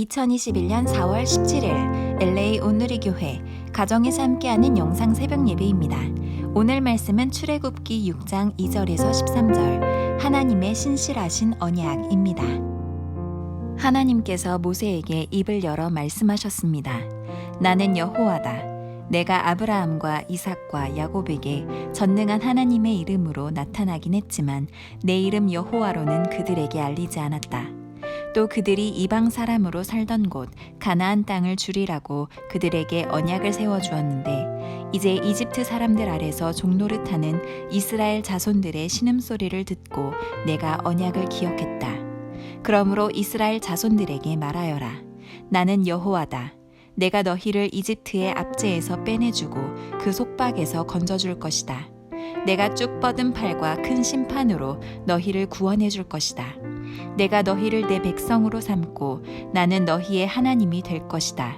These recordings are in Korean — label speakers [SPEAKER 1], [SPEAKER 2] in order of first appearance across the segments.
[SPEAKER 1] 2021년 4월 17일 LA 온누리 교회 가정에서 함께하는 영상 새벽 예배입니다. 오늘 말씀은 출애굽기 6장 2절에서 13절 하나님의 신실하신 언약입니다. 하나님께서 모세에게 입을 열어 말씀하셨습니다. 나는 여호와다. 내가 아브라함과 이삭과 야곱에게 전능한 하나님의 이름으로 나타나긴 했지만 내 이름 여호와로는 그들에게 알리지 않았다. 또 그들이 이방 사람으로 살던 곳 가나안 땅을 주리라고 그들에게 언약을 세워 주었는데 이제 이집트 사람들 아래서 종노릇하는 이스라엘 자손들의 신음소리를 듣고 내가 언약을 기억했다. 그러므로 이스라엘 자손들에게 말하여라. 나는 여호와다. 내가 너희를 이집트의 압제에서 빼내주고 그 속박에서 건져줄 것이다. 내가 쭉 뻗은 팔과 큰 심판으로 너희를 구원해 줄 것이다. 내가 너희를 내 백성으로 삼고 나는 너희의 하나님이 될 것이다.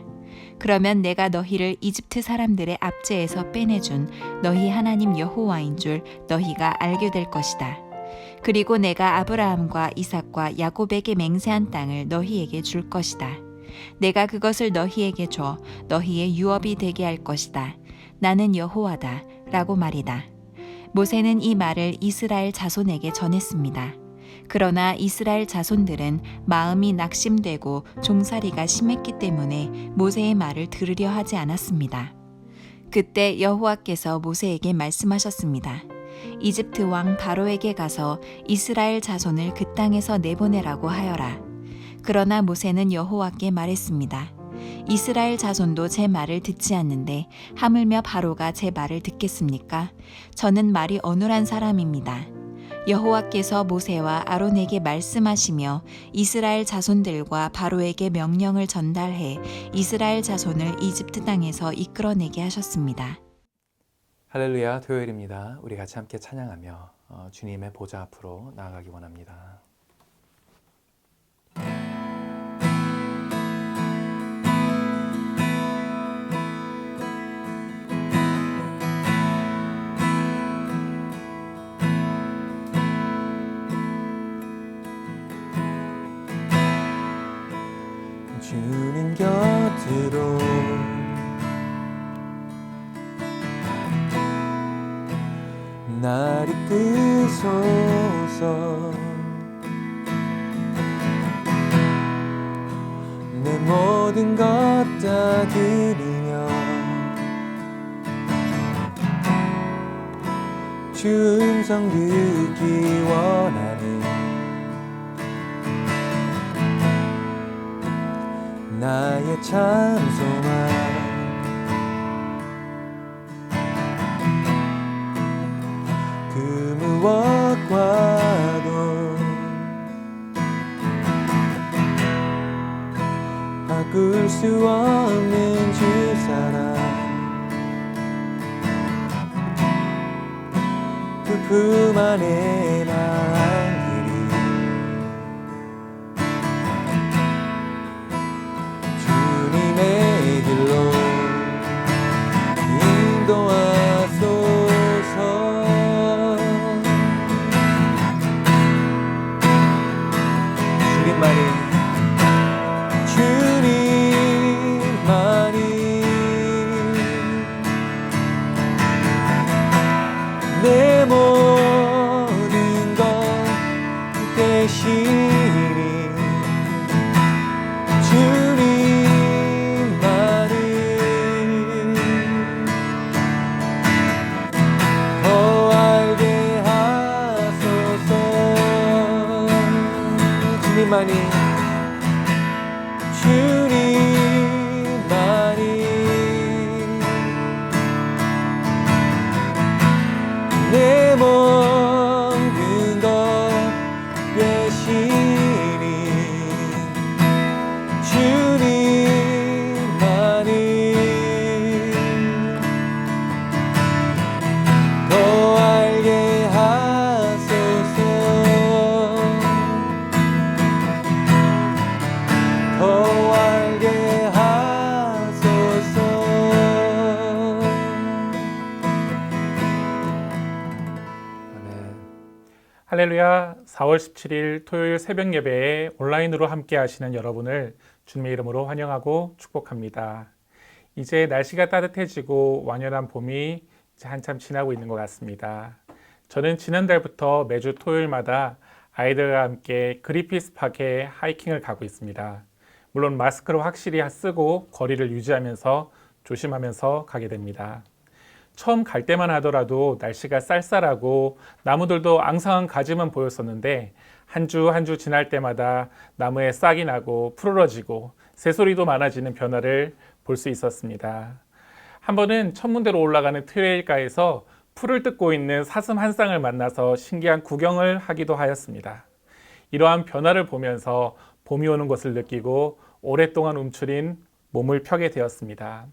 [SPEAKER 1] 그러면 내가 너희를 이집트 사람들의 압제에서 빼내준 너희 하나님 여호와인 줄 너희가 알게 될 것이다. 그리고 내가 아브라함과 이삭과 야곱에게 맹세한 땅을 너희에게 줄 것이다. 내가 그것을 너희에게 줘 너희의 유업이 되게 할 것이다. 나는 여호와다. 라고 말이다. 모세는 이 말을 이스라엘 자손에게 전했습니다. 그러나 이스라엘 자손들은 마음이 낙심되고 종살이가 심했기 때문에 모세의 말을 들으려 하지 않았습니다. 그때 여호와께서 모세에게 말씀하셨습니다. 이집트 왕 바로에게 가서 이스라엘 자손을 그 땅에서 내보내라고 하여라. 그러나 모세는 여호와께 말했습니다. 이스라엘 자손도 제 말을 듣지 않는데 하물며 바로가 제 말을 듣겠습니까? 저는 말이 어눌한 사람입니다. 여호와께서 모세와 아론에게 말씀하시며 이스라엘 자손들과 바로에게 명령을 전달해 이스라엘 자손을 이집트 땅에서 이끌어내게 하셨습니다.
[SPEAKER 2] 할렐루야 토요일입니다. 우리 같이 함께 찬양하며 어, 주님의 보좌 앞으로 나아가기 원합니다. 음성 듣기 원하는 나의 참 소망 그 무엇과도 바꿀 수 없는 주 사랑 그품 안에 안길이 주님의 길로 可惜
[SPEAKER 3] 할렐루야 4월 17일 토요일 새벽 예배에 온라인으로 함께 하시는 여러분을 주님의 이름으로 환영하고 축복합니다. 이제 날씨가 따뜻해지고 완연한 봄이 한참 지나고 있는 것 같습니다. 저는 지난달부터 매주 토요일마다 아이들과 함께 그리피스 파크에 하이킹을 가고 있습니다. 물론 마스크를 확실히 쓰고 거리를 유지하면서 조심하면서 가게 됩니다. 처음 갈 때만 하더라도 날씨가 쌀쌀하고 나무들도 앙상한 가지만 보였었는데 한 주 한 주 지날 때마다 나무에 싹이 나고 푸르러지고 새소리도 많아지는 변화를 볼 수 있었습니다. 한 번은 천문대로 올라가는 트레일가에서 풀을 뜯고 있는 사슴 한 쌍을 만나서 신기한 구경을 하기도 하였습니다. 이러한 변화를 보면서 봄이 오는 것을 느끼고 오랫동안 움츠린 몸을 펴게 되었습니다.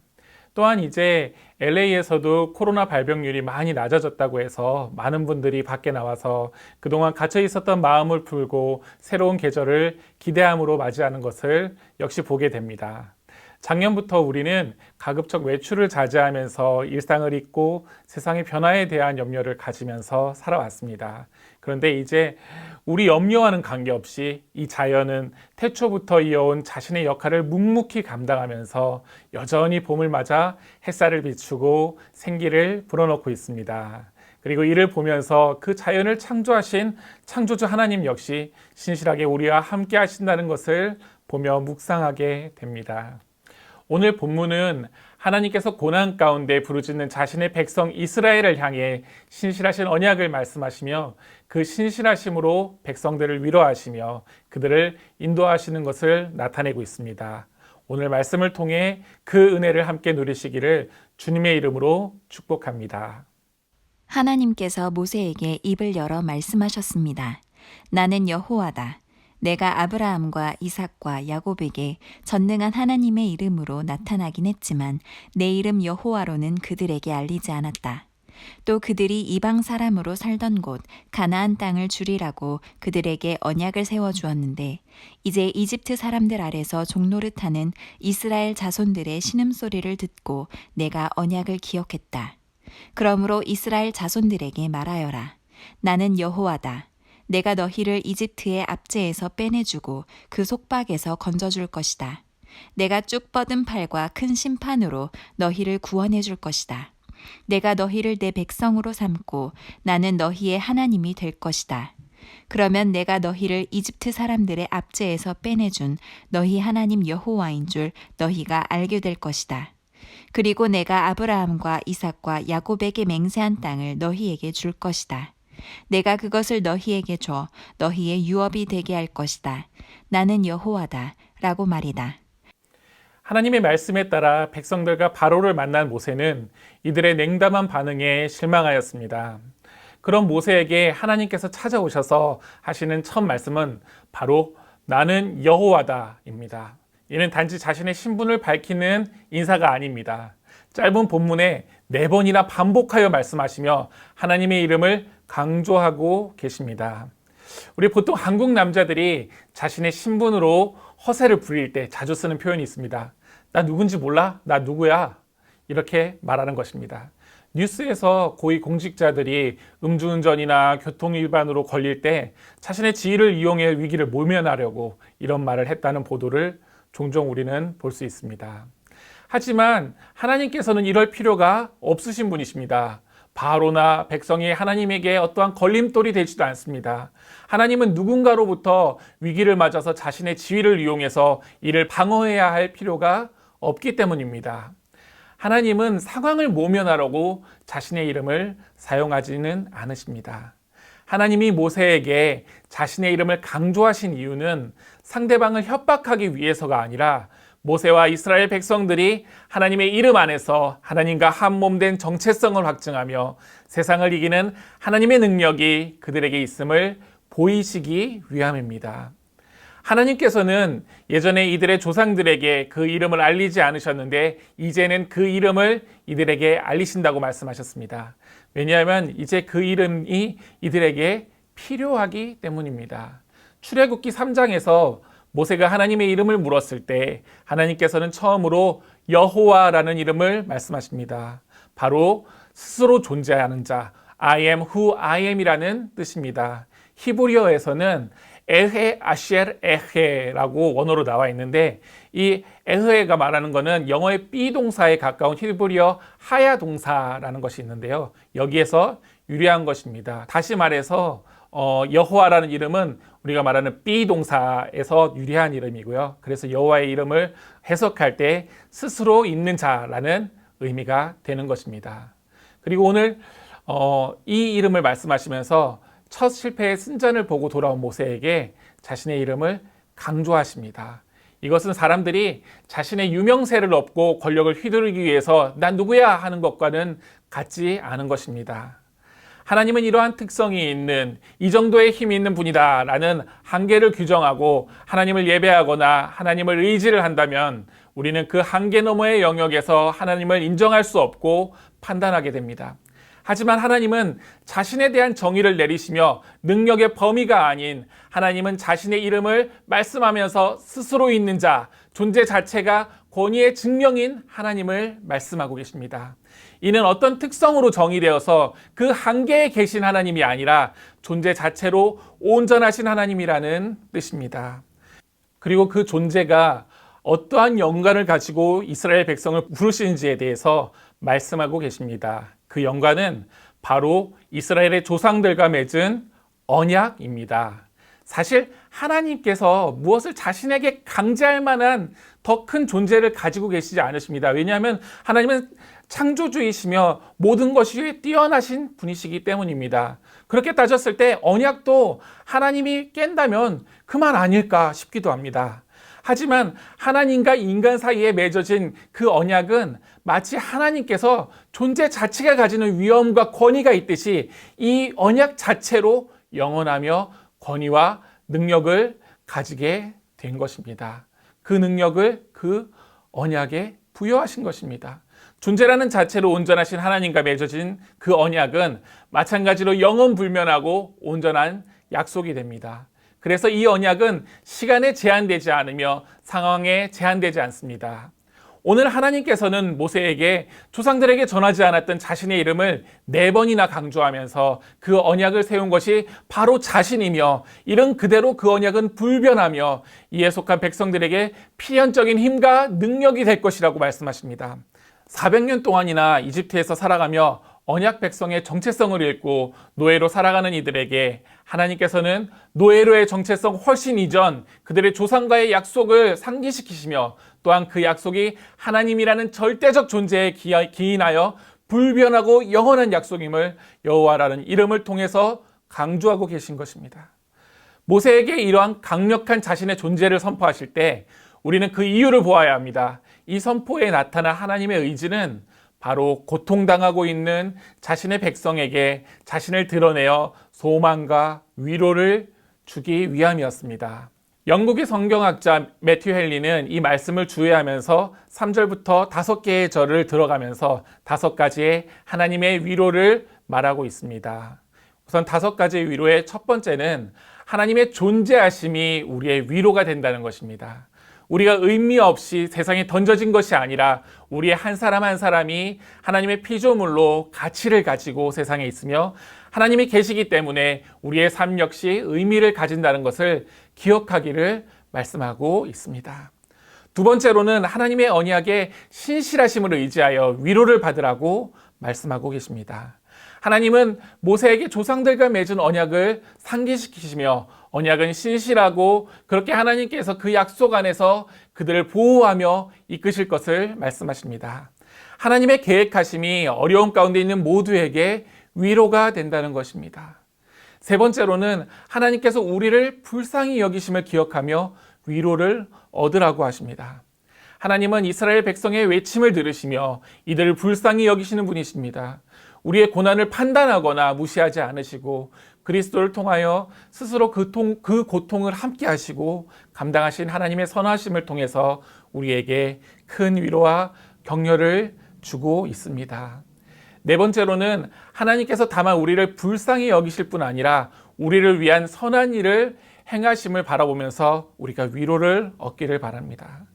[SPEAKER 3] 또한 이제 LA에서도 코로나 발병률이 많이 낮아졌다고 해서 많은 분들이 밖에 나와서 그동안 갇혀 있었던 마음을 풀고 새로운 계절을 기대함으로 맞이하는 것을 역시 보게 됩니다. 작년부터 우리는 가급적 외출을 자제하면서 일상을 잊고 세상의 변화에 대한 염려를 가지면서 살아왔습니다. 그런데 이제 우리 염려와는 관계없이 이 자연은 태초부터 이어온 자신의 역할을 묵묵히 감당하면서 여전히 봄을 맞아 햇살을 비추고 생기를 불어넣고 있습니다. 그리고 이를 보면서 그 자연을 창조하신 창조주 하나님 역시 신실하게 우리와 함께 하신다는 것을 보며 묵상하게 됩니다. 오늘 본문은 하나님께서 고난 가운데 부르짖는 자신의 백성 이스라엘을 향해 신실하신 언약을 말씀하시며 그 신실하심으로 백성들을 위로하시며 그들을 인도하시는 것을 나타내고 있습니다. 오늘 말씀을 통해 그 은혜를 함께 누리시기를 주님의 이름으로 축복합니다.
[SPEAKER 1] 하나님께서 모세에게 입을 열어 말씀하셨습니다. 나는 여호와다. 내가 아브라함과 이삭과 야곱에게 전능한 하나님의 이름으로 나타나긴 했지만 내 이름 여호와로는 그들에게 알리지 않았다. 또 그들이 이방 사람으로 살던 곳 가나안 땅을 주리라고 그들에게 언약을 세워 주었는데 이제 이집트 사람들 아래서 종노릇하는 이스라엘 자손들의 신음소리를 듣고 내가 언약을 기억했다. 그러므로 이스라엘 자손들에게 말하여라. 나는 여호와다. 내가 너희를 이집트의 압제에서 빼내주고 그 속박에서 건져줄 것이다. 내가 쭉 뻗은 팔과 큰 심판으로 너희를 구원해 줄 것이다. 내가 너희를 내 백성으로 삼고 나는 너희의 하나님이 될 것이다. 그러면 내가 너희를 이집트 사람들의 압제에서 빼내준 너희 하나님 여호와인 줄 너희가 알게 될 것이다. 그리고 내가 아브라함과 이삭과 야곱에게 맹세한 땅을 너희에게 줄 것이다. 내가 그것을 너희에게 줘 너희의 유업이 되게 할 것이다. 나는 여호와다. 라고 말이다.
[SPEAKER 3] 하나님의 말씀에 따라 백성들과 바로를 만난 모세는 이들의 냉담한 반응에 실망하였습니다. 그런 모세에게 하나님께서 찾아오셔서 하시는 첫 말씀은 바로 나는 여호와다입니다. 이는 단지 자신의 신분을 밝히는 인사가 아닙니다. 짧은 본문에 네 번이나 반복하여 말씀하시며 하나님의 이름을 강조하고 계십니다. 우리 보통 한국 남자들이 자신의 신분으로 허세를 부릴 때 자주 쓰는 표현이 있습니다. 나 누군지 몰라? 나 누구야? 이렇게 말하는 것입니다. 뉴스에서 고위 공직자들이 음주운전이나 교통위반으로 걸릴 때 자신의 지위를 이용해 위기를 모면하려고 이런 말을 했다는 보도를 종종 우리는 볼 수 있습니다. 하지만 하나님께서는 이럴 필요가 없으신 분이십니다. 바로나 백성이 하나님에게 어떠한 걸림돌이 되지도 않습니다. 하나님은 누군가로부터 위기를 맞아서 자신의 지위를 이용해서 이를 방어해야 할 필요가 없기 때문입니다. 하나님은 상황을 모면하려고 자신의 이름을 사용하지는 않으십니다. 하나님이 모세에게 자신의 이름을 강조하신 이유는 상대방을 협박하기 위해서가 아니라 모세와 이스라엘 백성들이 하나님의 이름 안에서 하나님과 한 몸 된 정체성을 확증하며 세상을 이기는 하나님의 능력이 그들에게 있음을 보이시기 위함입니다. 하나님께서는 예전에 이들의 조상들에게 그 이름을 알리지 않으셨는데 이제는 그 이름을 이들에게 알리신다고 말씀하셨습니다. 왜냐하면 이제 그 이름이 이들에게 필요하기 때문입니다. 출애굽기 3장에서 모세가 하나님의 이름을 물었을 때 하나님께서는 처음으로 여호와라는 이름을 말씀하십니다. 바로 스스로 존재하는 자, I am who I am이라는 뜻입니다. 히브리어에서는 에헤 아시엘 에헤라고 원어로 나와 있는데 이 에헤가 말하는 것은 영어의 비동사에 가까운 히브리어 하야 동사라는 것이 있는데요. 여기에서 유래한 것입니다. 다시 말해서 어, 여호와라는 이름은 우리가 말하는 비 동사에서 유래한 이름이고요. 그래서 여호와의 이름을 해석할 때 스스로 있는 자라는 의미가 되는 것입니다. 그리고 오늘 어, 이 이름을 말씀하시면서 첫 실패의 승전을 보고 돌아온 모세에게 자신의 이름을 강조하십니다. 이것은 사람들이 자신의 유명세를 얻고 권력을 휘두르기 위해서 난 누구야 하는 것과는 같지 않은 것입니다. 하나님은 이러한 특성이 있는 이 정도의 힘이 있는 분이다 라는 한계를 규정하고 하나님을 예배하거나 하나님을 의지를 한다면 우리는 그 한계 너머의 영역에서 하나님을 인정할 수 없고 판단하게 됩니다. 하지만 하나님은 자신에 대한 정의를 내리시며 능력의 범위가 아닌 하나님은 자신의 이름을 말씀하면서 스스로 있는 자, 존재 자체가 권위의 증명인 하나님을 말씀하고 계십니다. 이는 어떤 특성으로 정의되어서 그 한계에 계신 하나님이 아니라 존재 자체로 온전하신 하나님이라는 뜻입니다. 그리고 그 존재가 어떠한 영광을 가지고 이스라엘 백성을 부르시는지에 대해서 말씀하고 계십니다. 그 영광은 바로 이스라엘의 조상들과 맺은 언약입니다. 사실 하나님께서 무엇을 자신에게 강제할 만한 더 큰 존재를 가지고 계시지 않으십니다. 왜냐하면 하나님은 창조주이시며 모든 것이 뛰어나신 분이시기 때문입니다. 그렇게 따졌을 때 언약도 하나님이 깬다면 그만 아닐까 싶기도 합니다. 하지만 하나님과 인간 사이에 맺어진 그 언약은 마치 하나님께서 존재 자체가 가지는 위엄과 권위가 있듯이 이 언약 자체로 영원하며 권위와 능력을 가지게 된 것입니다. 그 능력을 그 언약에 부여하신 것입니다. 존재라는 자체로 온전하신 하나님과 맺어진 그 언약은 마찬가지로 영원 불면하고 온전한 약속이 됩니다. 그래서 이 언약은 시간에 제한되지 않으며 상황에 제한되지 않습니다. 오늘 하나님께서는 모세에게 조상들에게 전하지 않았던 자신의 이름을 네 번이나 강조하면서 그 언약을 세운 것이 바로 자신이며 이런 그대로 그 언약은 불변하며 이에 속한 백성들에게 필연적인 힘과 능력이 될 것이라고 말씀하십니다. 400년 동안이나 이집트에서 살아가며 언약 백성의 정체성을 잃고 노예로 살아가는 이들에게 하나님께서는 노예로의 정체성 훨씬 이전 그들의 조상과의 약속을 상기시키시며 또한 그 약속이 하나님이라는 절대적 존재에 기인하여 불변하고 영원한 약속임을 여호와라는 이름을 통해서 강조하고 계신 것입니다. 모세에게 이러한 강력한 자신의 존재를 선포하실 때 우리는 그 이유를 보아야 합니다. 이 선포에 나타난 하나님의 의지는 바로 고통당하고 있는 자신의 백성에게 자신을 드러내어 소망과 위로를 주기 위함이었습니다. 영국의 성경학자 매튜 헬리는 이 말씀을 주의하면서 3절부터 다섯 개의 절을 들어가면서 다섯 가지의 하나님의 위로를 말하고 있습니다. 우선 다섯 가지의 위로의 첫 번째는 하나님의 존재하심이 우리의 위로가 된다는 것입니다. 우리가 의미 없이 세상에 던져진 것이 아니라 우리의 한 사람 한 사람이 하나님의 피조물로 가치를 가지고 세상에 있으며 하나님이 계시기 때문에 우리의 삶 역시 의미를 가진다는 것을 기억하기를 말씀하고 있습니다. 두 번째로는 하나님의 언약에 신실하심을 의지하여 위로를 받으라고 말씀하고 계십니다. 하나님은 모세에게 조상들과 맺은 언약을 상기시키시며 언약은 신실하고 그렇게 하나님께서 그 약속 안에서 그들을 보호하며 이끄실 것을 말씀하십니다. 하나님의 계획하심이 어려움 가운데 있는 모두에게 위로가 된다는 것입니다. 세 번째로는 하나님께서 우리를 불쌍히 여기심을 기억하며 위로를 얻으라고 하십니다. 하나님은 이스라엘 백성의 외침을 들으시며 이들을 불쌍히 여기시는 분이십니다. 우리의 고난을 판단하거나 무시하지 않으시고 그리스도를 통하여 스스로 그, 통, 그 고통을 함께 하시고 감당하신 하나님의 선하심을 통해서 우리에게 큰 위로와 격려를 주고 있습니다. 네 번째로는 하나님께서 다만 우리를 불쌍히 여기실 뿐 아니라 우리를 위한 선한 일을 행하심을 바라보면서 우리가 위로를 얻기를 바랍니다.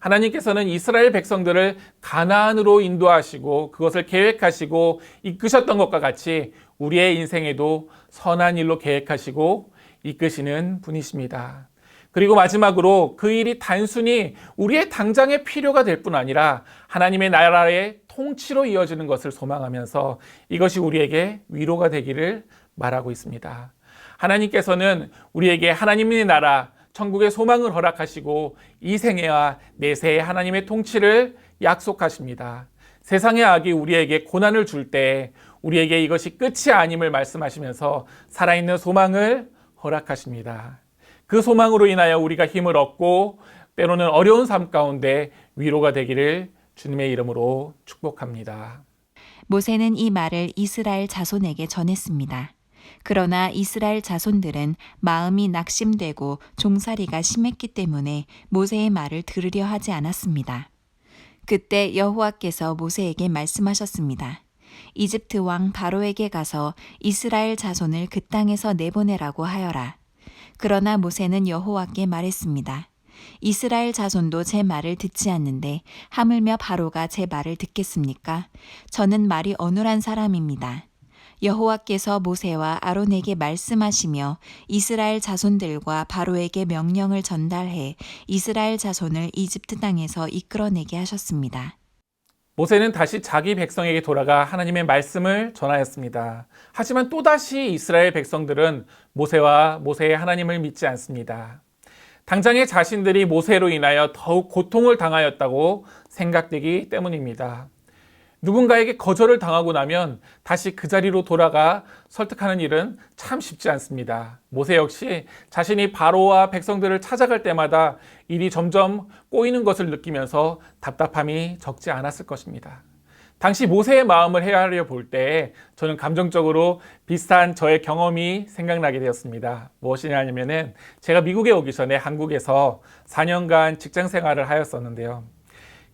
[SPEAKER 3] 하나님께서는 이스라엘 백성들을 가나안으로 인도하시고 그것을 계획하시고 이끄셨던 것과 같이 우리의 인생에도 선한 일로 계획하시고 이끄시는 분이십니다. 그리고 마지막으로 그 일이 단순히 우리의 당장의 필요가 될 뿐 아니라 하나님의 나라의 통치로 이어지는 것을 소망하면서 이것이 우리에게 위로가 되기를 말하고 있습니다. 하나님께서는 우리에게 하나님의 나라, 천국의 소망을 허락하시고 이 생애와 내세의 하나님의 통치를 약속하십니다. 세상의 악이 우리에게 고난을 줄 때 우리에게 이것이 끝이 아님을 말씀하시면서 살아있는 소망을 허락하십니다. 그 소망으로 인하여 우리가 힘을 얻고 때로는 어려운 삶 가운데 위로가 되기를 주님의 이름으로 축복합니다.
[SPEAKER 1] 모세는 이 말을 이스라엘 자손에게 전했습니다. 그러나 이스라엘 자손들은 마음이 낙심되고 종살이가 심했기 때문에 모세의 말을 들으려 하지 않았습니다. 그때 여호와께서 모세에게 말씀하셨습니다. 이집트 왕 바로에게 가서 이스라엘 자손을 그 땅에서 내보내라고 하여라. 그러나 모세는 여호와께 말했습니다. 이스라엘 자손도 제 말을 듣지 않는데 하물며 바로가 제 말을 듣겠습니까? 저는 말이 어눌한 사람입니다. 여호와께서 모세와 아론에게 말씀하시며 이스라엘 자손들과 바로에게 명령을 전달해 이스라엘 자손을 이집트 땅에서 이끌어내게 하셨습니다.
[SPEAKER 3] 모세는 다시 자기 백성에게 돌아가 하나님의 말씀을 전하였습니다. 하지만 또다시 이스라엘 백성들은 모세와 모세의 하나님을 믿지 않습니다. 당장의 자신들이 모세로 인하여 더욱 고통을 당하였다고 생각되기 때문입니다. 누군가에게 거절을 당하고 나면 다시 그 자리로 돌아가 설득하는 일은 참 쉽지 않습니다. 모세 역시 자신이 바로와 백성들을 찾아갈 때마다 일이 점점 꼬이는 것을 느끼면서 답답함이 적지 않았을 것입니다. 당시 모세의 마음을 헤아려 볼 때 저는 감정적으로 비슷한 저의 경험이 생각나게 되었습니다. 무엇이냐면은 제가 미국에 오기 전에 한국에서 4년간 직장 생활을 하였었는데요.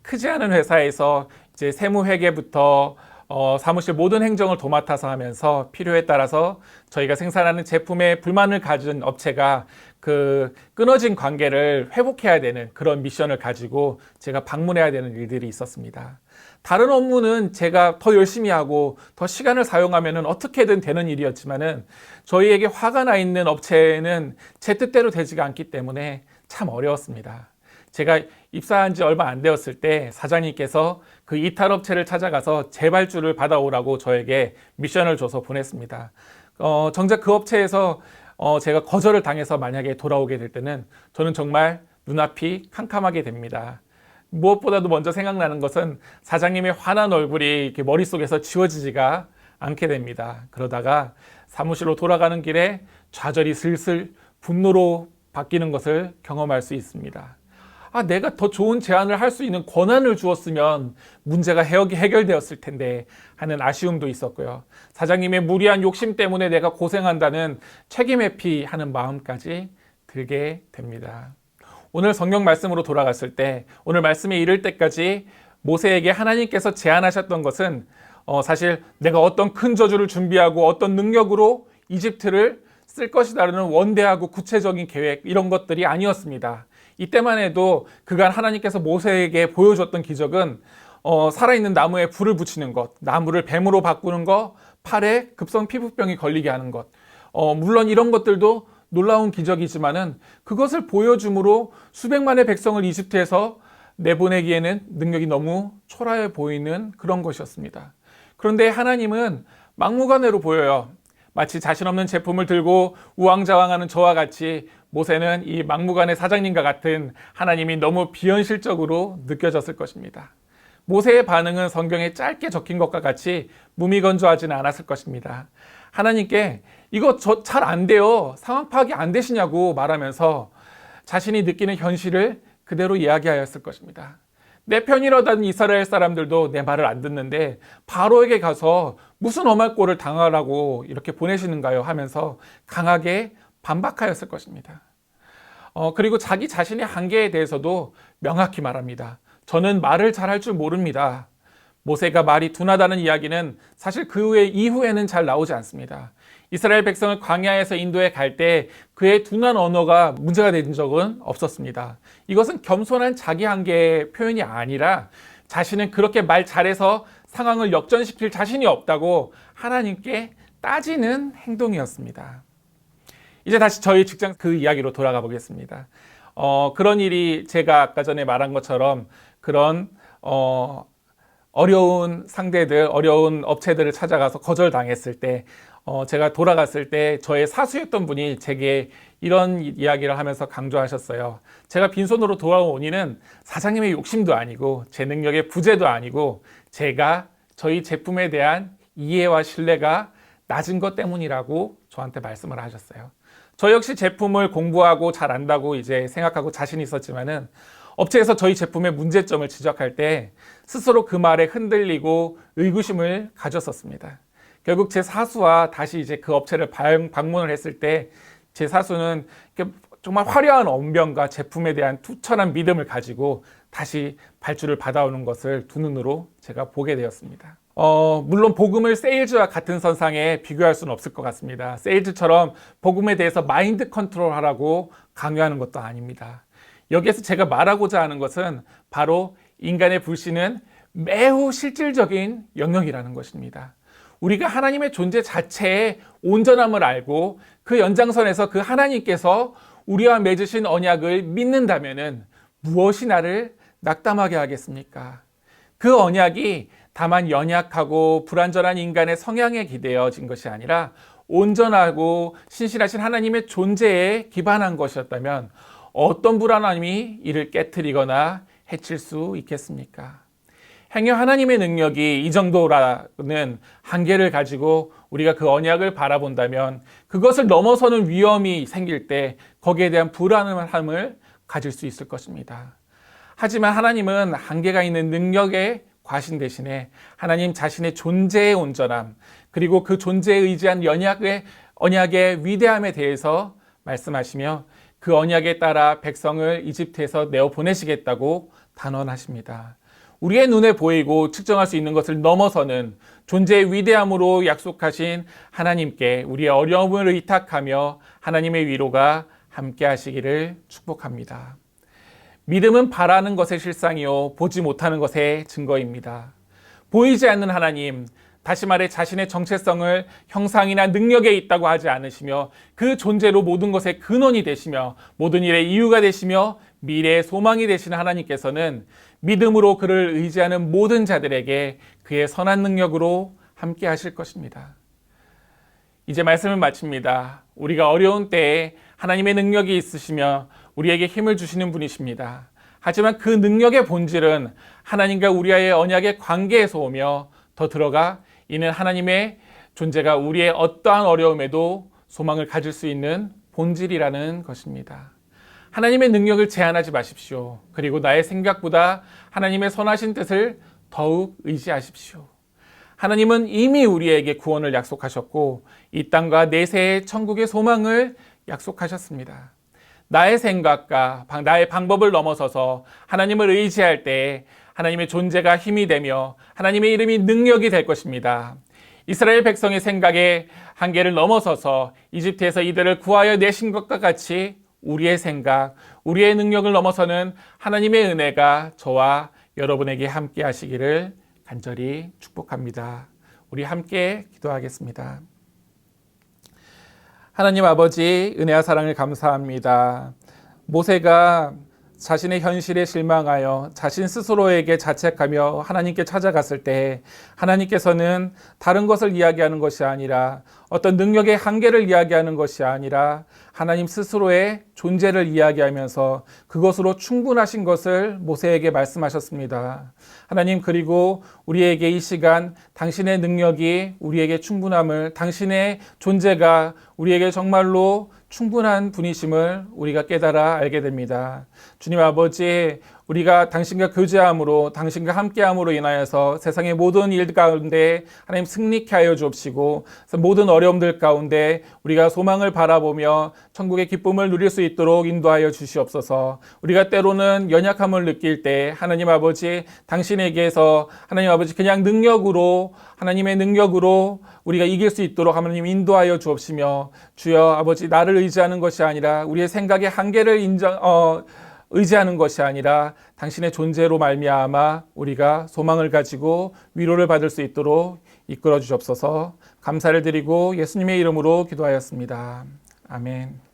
[SPEAKER 3] 크지 않은 회사에서 이제 세무회계부터 어, 사무실 모든 행정을 도맡아서 하면서 필요에 따라서 저희가 생산하는 제품에 불만을 가진 업체가 그 끊어진 관계를 회복해야 되는 그런 미션을 가지고 제가 방문해야 되는 일들이 있었습니다. 다른 업무는 제가 더 열심히 하고 더 시간을 사용하면 어떻게든 되는 일이었지만은 저희에게 화가 나 있는 업체는 제 뜻대로 되지가 않기 때문에 참 어려웠습니다. 제가 입사한 지 얼마 안 되었을 때 사장님께서 그 이탈 업체를 찾아가서 재발주를 받아오라고 저에게 미션을 줘서 보냈습니다. 어, 정작 그 업체에서 어, 제가 거절을 당해서 만약에 돌아오게 될 때는 저는 정말 눈앞이 캄캄하게 됩니다. 무엇보다도 먼저 생각나는 것은 사장님의 환한 얼굴이 이렇게 머릿속에서 지워지지가 않게 됩니다. 그러다가 사무실로 돌아가는 길에 좌절이 슬슬 분노로 바뀌는 것을 경험할 수 있습니다. 아, 내가 더 좋은 제안을 할 수 있는 권한을 주었으면 문제가 해결- 해결되었을 텐데 하는 아쉬움도 있었고요. 사장님의 무리한 욕심 때문에 내가 고생한다는 책임 회피하는 마음까지 들게 됩니다. 오늘 성경 말씀으로 돌아갔을 때 오늘 말씀에 이를 때까지 모세에게 하나님께서 제안하셨던 것은 어, 사실 내가 어떤 큰 저주를 준비하고 어떤 능력으로 이집트를 쓸 것이다라는 원대하고 구체적인 계획 이런 것들이 아니었습니다. 이때만 해도 그간 하나님께서 모세에게 보여줬던 기적은 어, 살아있는 나무에 불을 붙이는 것, 나무를 뱀으로 바꾸는 것, 팔에 급성 피부병이 걸리게 하는 것. 어, 물론 이런 것들도 놀라운 기적이지만은 그것을 보여줌으로 수백만의 백성을 이집트에서 내보내기에는 능력이 너무 초라해 보이는 그런 것이었습니다. 그런데 하나님은 막무가내로 보여요. 마치 자신 없는 제품을 들고 우왕좌왕하는 저와 같이 모세는 이 막무가내 사장님과 같은 하나님이 너무 비현실적으로 느껴졌을 것입니다. 모세의 반응은 성경에 짧게 적힌 것과 같이 무미건조하지는 않았을 것입니다. 하나님께 이거 저 잘 안 돼요. 상황 파악이 안 되시냐고 말하면서 자신이 느끼는 현실을 그대로 이야기하였을 것입니다. 내 편이라던 이스라엘 사람들도 내 말을 안 듣는데 바로에게 가서 무슨 엄할 꼴을 당하라고 이렇게 보내시는가요? 하면서 강하게 반박하였을 것입니다. 어, 그리고 자기 자신의 한계에 대해서도 명확히 말합니다. 저는 말을 잘 할 줄 모릅니다. 모세가 말이 둔하다는 이야기는 사실 그 후에 이후에는 잘 나오지 않습니다. 이스라엘 백성을 광야에서 인도에 갈 때 그의 둔한 언어가 문제가 된 적은 없었습니다. 이것은 겸손한 자기 한계의 표현이 아니라 자신은 그렇게 말 잘해서 상황을 역전시킬 자신이 없다고 하나님께 따지는 행동이었습니다. 이제 다시 저희 직장 그 이야기로 돌아가 보겠습니다. 어, 그런 일이 제가 아까 전에 말한 것처럼 그런 어, 어려운 상대들, 어려운 업체들을 찾아가서 거절당했을 때, 어, 제가 돌아갔을 때 저의 사수였던 분이 제게 이런 이- 이야기를 하면서 강조하셨어요. 제가 빈손으로 돌아오니는 사장님의 욕심도 아니고 제 능력의 부재도 아니고 제가 저희 제품에 대한 이해와 신뢰가 낮은 것 때문이라고 저한테 말씀을 하셨어요. 저 역시 제품을 공부하고 잘 안다고 이제 생각하고 자신 있었지만은 업체에서 저희 제품의 문제점을 지적할 때 스스로 그 말에 흔들리고 의구심을 가졌었습니다. 결국 제 사수와 다시 이제 그 업체를 방- 방문을 했을 때 제 사수는 정말 화려한 언변과 제품에 대한 투철한 믿음을 가지고 다시 발주를 받아오는 것을 두 눈으로 제가 보게 되었습니다. 어, 물론 복음을 세일즈와 같은 선상에 비교할 수는 없을 것 같습니다. 세일즈처럼 복음에 대해서 마인드 컨트롤 하라고 강요하는 것도 아닙니다. 여기에서 제가 말하고자 하는 것은 바로 인간의 불신은 매우 실질적인 영역이라는 것입니다. 우리가 하나님의 존재 자체의 온전함을 알고 그 연장선에서 그 하나님께서 우리와 맺으신 언약을 믿는다면은 무엇이 나를 낙담하게 하겠습니까? 그 언약이 다만 연약하고 불완전한 인간의 성향에 기대어진 것이 아니라 온전하고 신실하신 하나님의 존재에 기반한 것이었다면 어떤 불안함이 이를 깨뜨리거나 해칠 수 있겠습니까? 행여 하나님의 능력이 이 정도라는 한계를 가지고 우리가 그 언약을 바라본다면 그것을 넘어서는 위험이 생길 때 거기에 대한 불안함을 가질 수 있을 것입니다. 하지만 하나님은 한계가 있는 능력의 과신 대신에 하나님 자신의 존재의 온전함 그리고 그 존재에 의지한 연약의 언약의 위대함에 대해서 말씀하시며 그 언약에 따라 백성을 이집트에서 내어 보내시겠다고 단언하십니다. 우리의 눈에 보이고 측정할 수 있는 것을 넘어서는 존재의 위대함으로 약속하신 하나님께 우리의 어려움을 의탁하며 하나님의 위로가 함께 하시기를 축복합니다. 믿음은 바라는 것의 실상이요 보지 못하는 것의 증거입니다. 보이지 않는 하나님, 다시 말해 자신의 정체성을 형상이나 능력에 있다고 하지 않으시며 그 존재로 모든 것의 근원이 되시며 모든 일의 이유가 되시며 미래의 소망이 되시는 하나님께서는 믿음으로 그를 의지하는 모든 자들에게 그의 선한 능력으로 함께 하실 것입니다. 이제 말씀을 마칩니다. 우리가 어려운 때에 하나님의 능력이 있으시며 우리에게 힘을 주시는 분이십니다. 하지만 그 능력의 본질은 하나님과 우리와의 언약의 관계에서 오며 더 들어가 이는 하나님의 존재가 우리의 어떠한 어려움에도 소망을 가질 수 있는 본질이라는 것입니다. 하나님의 능력을 제한하지 마십시오. 그리고 나의 생각보다 하나님의 선하신 뜻을 더욱 의지하십시오. 하나님은 이미 우리에게 구원을 약속하셨고 이 땅과 내세의 천국의 소망을 약속하셨습니다. 나의 생각과 방- 나의 방법을 넘어서서 하나님을 의지할 때 하나님의 존재가 힘이 되며 하나님의 이름이 능력이 될 것입니다. 이스라엘 백성의 생각의 한계를 넘어서서 이집트에서 이들을 구하여 내신 것과 같이 우리의 생각, 우리의 능력을 넘어서는 하나님의 은혜가 저와 여러분에게 함께 하시기를 간절히 축복합니다. 우리 함께 기도하겠습니다. 하나님 아버지 은혜와 사랑을 감사합니다. 모세가 자신의 현실에 실망하여 자신 스스로에게 자책하며 하나님께 찾아갔을 때 하나님께서는 다른 것을 이야기하는 것이 아니라 어떤 능력의 한계를 이야기하는 것이 아니라 하나님 스스로의 존재를 이야기하면서 그것으로 충분하신 것을 모세에게 말씀하셨습니다. 하나님 그리고 우리에게 이 시간 당신의 능력이 우리에게 충분함을 당신의 존재가 우리에게 정말로 충분한 분이심을 우리가 깨달아 알게 됩니다. 주님 아버지, 우리가 당신과 교제함으로 당신과 함께함으로 인하여서 세상의 모든 일 가운데 하나님 승리케 하여 주옵시고 모든 어려움들 가운데 우리가 소망을 바라보며 천국의 기쁨을 누릴 수 있도록 인도하여 주시옵소서. 우리가 때로는 연약함을 느낄 때 하나님 아버지 당신에게서 하나님 아버지 그냥 능력으로 하나님의 능력으로 우리가 이길 수 있도록 하나님 인도하여 주옵시며 주여 아버지 나를 의지하는 것이 아니라 우리의 생각의 한계를 인정 어 의지하는 것이 아니라 당신의 존재로 말미암아 우리가 소망을 가지고 위로를 받을 수 있도록 이끌어 주옵소서. 감사를 드리고 예수님의 이름으로 기도하였습니다. 아멘.